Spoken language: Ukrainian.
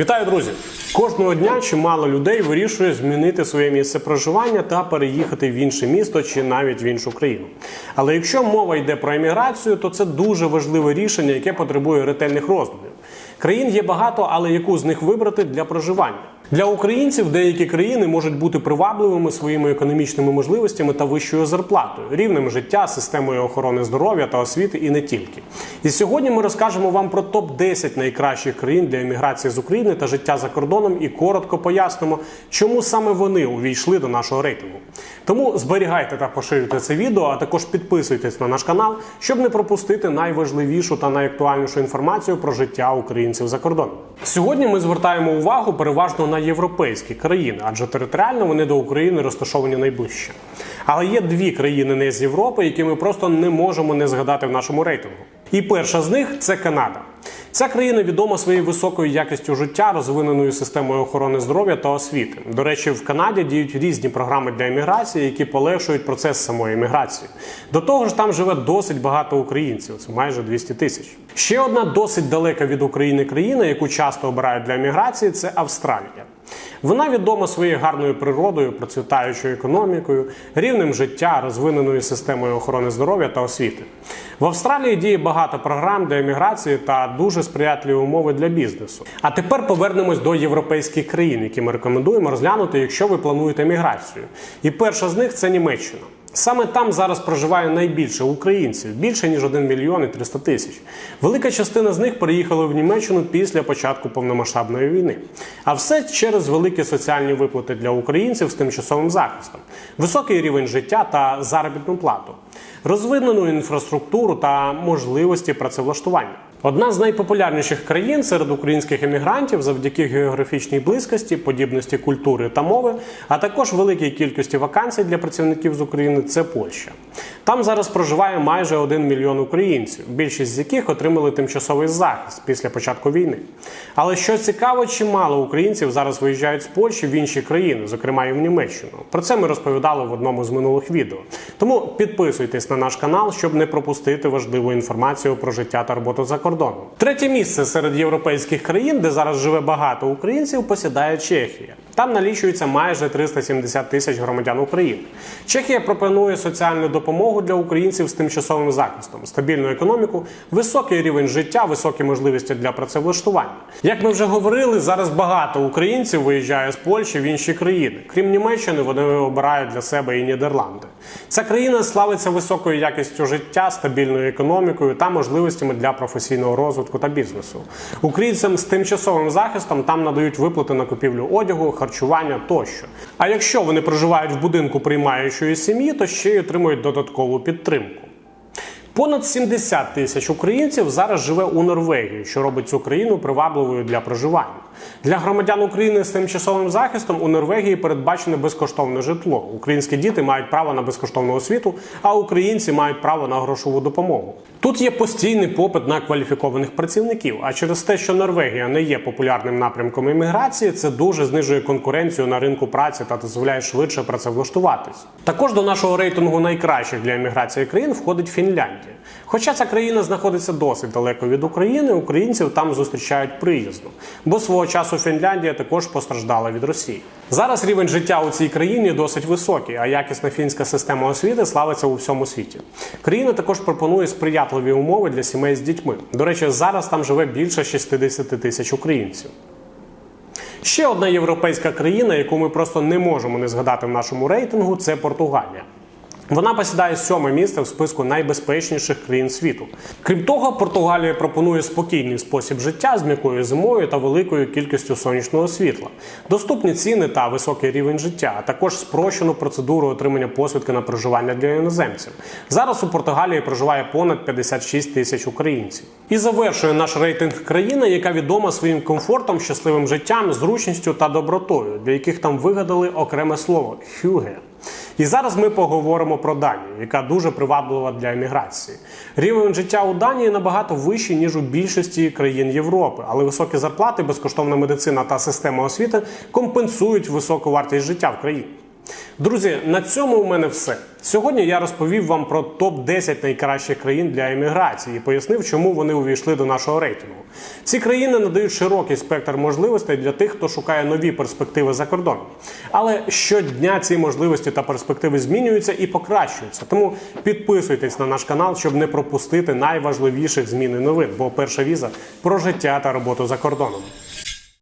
Вітаю, друзі! Кожного дня чимало людей вирішує змінити своє місце проживання та переїхати в інше місто чи навіть в іншу країну. Але якщо мова йде про еміграцію, то це дуже важливе рішення, яке потребує ретельних роздумів. Країн є багато, але яку з них вибрати для проживання? Для українців деякі країни можуть бути привабливими своїми економічними можливостями та вищою зарплатою, рівнем життя, системою охорони здоров'я та освіти і не тільки. І сьогодні ми розкажемо вам про топ 10 найкращих країн для еміграції з України та життя за кордоном і коротко пояснимо, чому саме вони увійшли до нашого рейтингу. Тому зберігайте та поширюйте це відео, а також підписуйтесь на наш канал, щоб не пропустити найважливішу та найактуальнішу інформацію про життя українців за кордоном. Сьогодні ми звертаємо увагу переважно на європейські країни, адже територіально вони до України розташовані найближче. Але є дві країни не з Європи, які ми просто не можемо не згадати в нашому рейтингу. І перша з них це Канада. Ця країна відома своєю високою якістю життя, розвиненою системою охорони здоров'я та освіти. До речі, в Канаді діють різні програми для еміграції, які полегшують процес самої еміграції. До того ж, там живе досить багато українців, це майже 200 тисяч. Ще одна досить далека від України країна, яку часто обирають для еміграції, це Австралія. Вона відома своєю гарною природою, процвітаючою економікою, рівнем життя, розвиненою системою охорони здоров'я та освіти. В Австралії діє багато програм для еміграції та дуже сприятливі умови для бізнесу. А тепер повернемось до європейських країн, які ми рекомендуємо розглянути, якщо ви плануєте еміграцію. І перша з них це Німеччина. Саме там зараз проживає найбільше українців більше ніж 1 мільйон і 300 тисяч. Велика частина з них переїхали в Німеччину після початку повномасштабної війни. А все через великі соціальні виплати для українців з тимчасовим захистом, високий рівень життя та заробітну плату, розвинену інфраструктуру та можливості працевлаштування. Одна з найпопулярніших країн серед українських емігрантів завдяки географічній близькості, подібності культури та мови, а також великій кількості вакансій для працівників з України це Польща. Там зараз проживає майже 1 мільйон українців, більшість з яких отримали тимчасовий захист після початку війни. Але що цікаво, чимало українців зараз виїжджають з Польщі в інші країни, зокрема і в Німеччину. Про це ми розповідали в одному з минулих відео. Тому підписуйтесь на наш канал, щоб не пропустити важливу інформацію про життя та роботу за кордоном. Третє місце серед європейських країн, де зараз живе багато українців, посідає Чехія. Там налічується майже 370 тисяч громадян України. Чехія пропонує соціальну допомогу для українців з тимчасовим захистом, стабільну економіку, високий рівень життя, високі можливості для працевлаштування. Як ми вже говорили, зараз багато українців виїжджає з Польщі в інші країни. Крім Німеччини, вони обирають для себе і Нідерланди. Ця країна славиться високою якістю життя, стабільною економікою та можливостями для професійного розвитку та бізнесу. Українцям з тимчасовим захистом там надають виплати на купівлю одягу, харчування тощо. А якщо вони проживають в будинку приймаючої сім'ї, то ще й отримують додаткову підтримку. Понад 70 тисяч українців зараз живе у Норвегії, що робить цю країну привабливою для проживання. Для громадян України з тимчасовим захистом у Норвегії передбачене безкоштовне житло. Українські діти мають право на безкоштовну освіту, а українці мають право на грошову допомогу. Тут є постійний попит на кваліфікованих працівників. А через те, що Норвегія не є популярним напрямком імміграції, це дуже знижує конкуренцію на ринку праці та дозволяє швидше працевлаштуватись. Також до нашого рейтингу найкращих для імміграції країн входить Фінляндія. Хоча ця країна знаходиться досить далеко від України, українців там зустрічають приязно, бо свого часу Фінляндія також постраждала від Росії. Зараз рівень життя у цій країні досить високий, а якісна фінська система освіти славиться у всьому світі. Країна також пропонує сприятливі умови для сімей з дітьми. До речі, зараз там живе більше 60 тисяч українців. Ще одна європейська країна, яку ми просто не можемо не згадати в нашому рейтингу, це Португалія. Вона посідає сьоме місце в списку найбезпечніших країн світу. Крім того, Португалія пропонує спокійний спосіб життя з м'якою зимою та великою кількістю сонячного світла, доступні ціни та високий рівень життя, а також спрощену процедуру отримання посвідки на проживання для іноземців. Зараз у Португалії проживає понад 56 тисяч українців. І завершує наш рейтинг країна, яка відома своїм комфортом, щасливим життям, зручністю та добротою, для яких там вигадали окреме слово хюге. І зараз ми поговоримо про Данію, яка дуже приваблива для еміграції. Рівень життя у Данії набагато вищий, ніж у більшості країн Європи, але високі зарплати, безкоштовна медицина та система освіти компенсують високу вартість життя в країні. Друзі, на цьому у мене все. Сьогодні я розповів вам про топ 10 найкращих країн для еміграції і пояснив, чому вони увійшли до нашого рейтингу. Ці країни надають широкий спектр можливостей для тих, хто шукає нові перспективи за кордоном. Але щодня ці можливості та перспективи змінюються і покращуються. Тому підписуйтесь на наш канал, щоб не пропустити найважливіших змін і новин. Бо перша віза про життя та роботу за кордоном.